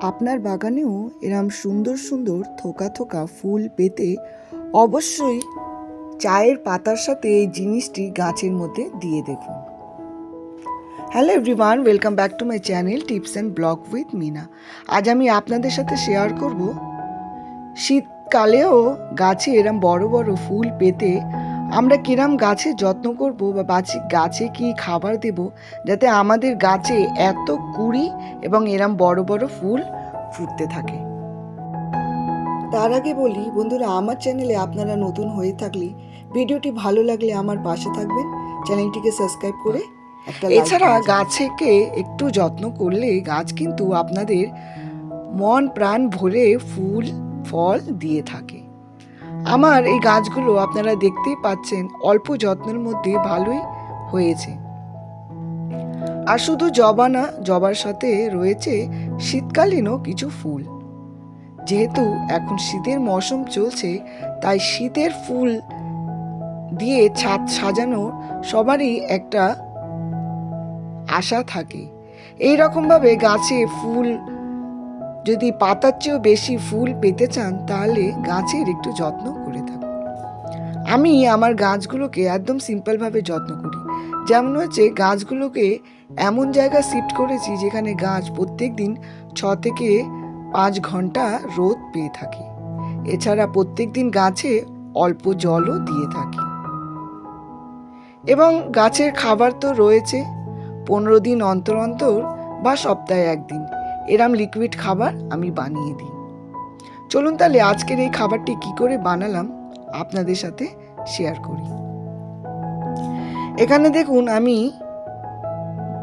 আপনার বাগানেও এরম সুন্দর সুন্দর থোকা থোকা ফুল পেতে অবশ্যই চায়ের পাতার সাথে এই জিনিসটি গাছের মধ্যে দিয়ে দেখুন। Hello everyone welcome back to my channel tips and blog with Mina আজ আমি আপনাদের সাথে শেয়ার করব, শীতকালেও গাছে এরম বড় বড় ফুল পেতে আমরা কিরাম গাছে যত্ন করব বা বাছি গাছে কি খাবার দেব যাতে আমাদের গাছে এত কুড়ি এবং এরম বড় বড় ফুল ফুটতে থাকে? তার আগে বলি বন্ধুরা আমার চ্যানেলে আপনারা নতুন হয়ে থাকলে ভিডিওটি ভালো লাগলে আমার পাশে থাকবেন। চ্যানেলটিকে সাবস্ক্রাইব করে একটা এছাড়া গাছেকে একটু যত্ন করলে গাছ কিন্তু আপনাদের মন প্রাণ ভরে ফুল ফল দিয়ে থাকে। আমার এই গাছগুলো আপনারা দেখতেই পাচ্ছেন, অল্প যত্নের মধ্যে ভালোই হয়েছে। আর শুধু জবা না, জবার সাথে রয়েছে শীতকালীনও কিছু ফুল। যেহেতু এখন শীতের মৌসুম চলছে, তাই শীতের ফুল দিয়ে ছাদ সাজানো সবারই একটা আশা থাকে। এই রকমভাবে গাছে ফুল যদি পাতার চেয়েও বেশি ফুল পেতে চান, তাহলে গাছের একটু যত্ন করে থাকুন। আমি আমার গাছগুলোকে একদম সিম্পলভাবে যত্ন করি। যেমন হচ্ছে গাছগুলোকে এমন জায়গা শিফট করেছি যেখানে গাছ প্রত্যেক দিন ছ থেকে পাঁচ ঘণ্টা রোদ পেয়ে থাকে। এছাড়া প্রত্যেক দিন গাছে অল্প জলও দিয়ে থাকি। এবং গাছের খাবার তো রয়েছে, পনেরো দিন অন্তর অন্তর বা সপ্তাহে একদিন। এরম লিকুইড খাবার আমি বানিয়ে দিই। চলুন তাহলে আজকের এই খাবারটি কি করে বানালাম আপনাদের সাথে শেয়ার করি। এখানে দেখুন আমি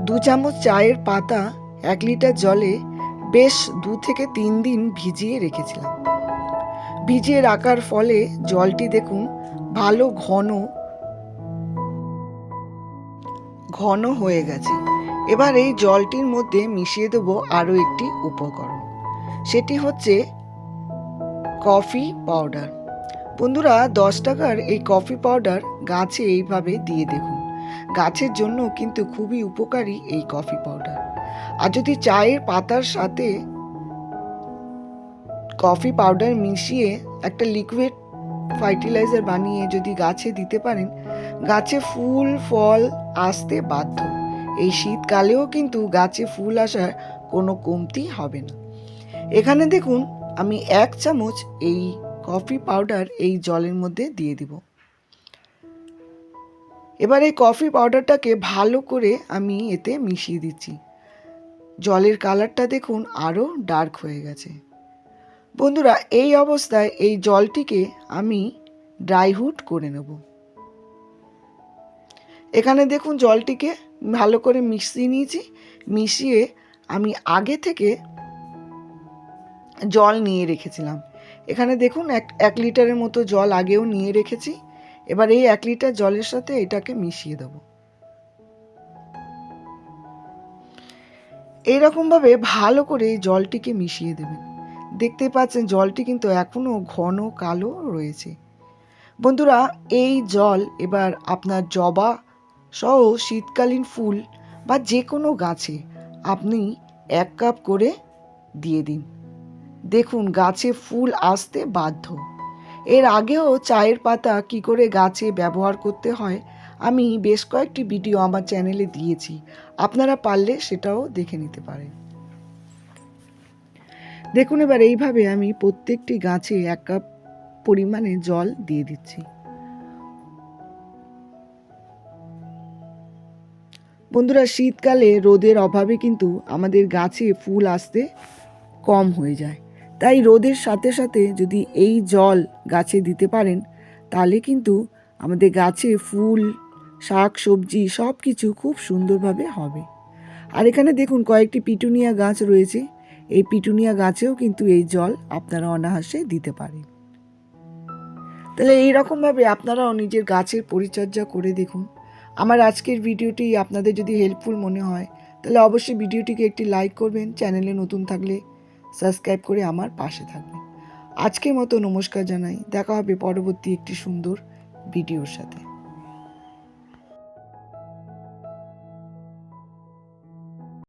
দু চামচ চায়ের পাতা, এক লিটার জলে বেশ দু থেকে তিন দিন ভিজিয়ে রেখেছিলাম। ভিজিয়ে রাখার ফলে জলটি দেখুন ভালো ঘন ঘন হয়ে গেছে। এবার এই জলটির মধ্যে মিশিয়ে দেব আরও একটি উপকরণ। সেটি হচ্ছে কফি পাউডার। বন্ধুরা, দশ টাকার এই কফি পাউডার গাছে এইভাবে দিয়ে দেখুন। গাছের জন্য কিন্তু খুবই উপকারী এই কফি পাউডার। আর যদি চায়ের পাতার সাথে কফি পাউডার মিশিয়ে একটা লিকুইড ফার্টিলাইজার বানিয়ে যদি গাছে দিতে পারেন, গাছে ফুল, ফল আসতে বাধ্য। এই শীতকালেও কিন্তু গাছে ফুল আসার কোনো কমতি হবে না। এখানে দেখুন, আমি এক চামচ এই কফি পাউডার এই জলের মধ্যে দিয়ে দিব। এবার এই কফি পাউডারটাকে ভালো করে আমি এতে মিশিয়ে দিচ্ছি। জলের কালারটা দেখুন আরও ডার্ক হয়ে গেছে। বন্ধুরা, এই অবস্থায় এই জলটিকে আমি ড্রাইহুড করে নেব। এখানে দেখুন জলটিকে ভালো করে মিশিয়ে নিয়েছি। মিশিয়ে আমি আগে থেকে জল নিয়ে রেখেছিলাম। এখানে দেখুন এক এক লিটারের মতো জল আগেও নিয়ে রেখেছি। এবার এই এক লিটার জলের সাথে এটাকে মিশিয়ে দেবো। এইরকমভাবে ভালো করে জলটিকে মিশিয়ে দেবেন। দেখতে পাচ্ছেন জলটি কিন্তু এখনও ঘন কালো রয়েছে। বন্ধুরা, এই জল এবার আপনার জবা সহ শীতকালীন ফুল বা যে কোনো গাছে আপনি এক কাপ করে দিয়ে দিন। দেখুন গাছে ফুল আসতে বাধ্য। এর আগেও চায়ের পাতা কি করে গাছে ব্যবহার করতে হয়, আমি বেশ কয়েকটি ভিডিও আমার চ্যানেলে দিয়েছি। আপনারা পারলে সেটাও দেখে নিতে পারেন। দেখুন এবার এইভাবে আমি প্রত্যেকটি গাছে এক কাপ পরিমাণে জল দিয়ে দিচ্ছি। বন্ধুরা, শীতকালে রোদের অভাবে কিন্তু আমাদের গাছে ফুল আসতে কম হয়ে যায়। তাই রোদের সাথে সাথে যদি এই জল গাছে দিতে পারেন, তাহলে কিন্তু আমাদের গাছে ফুল, শাক, সবজি সব কিছু খুব সুন্দরভাবে হবে। আর এখানে দেখুন, কয়েকটি পিটুনিয়া গাছ রয়েছে। এই পিটুনিয়া গাছেও কিন্তু এই জল আপনারা অনায়াসে দিতে পারেন। তাহলে এইরকমভাবে আপনারাও নিজের গাছের পরিচর্যা করে দেখুন। আমার আজকের ভিডিওটি আপনাদের যদি হেল্পফুল মনে হয়, তাহলে অবশ্যই ভিডিওটিকে একটি লাইক করবেন চ্যানেলে নতুন থাকলে সাবস্ক্রাইব করে আমার পাশে থাকবেন। আজকের মতো নমস্কার জানাই, দেখা হবে পরবর্তী একটি সুন্দর ভিডিওর সাথে।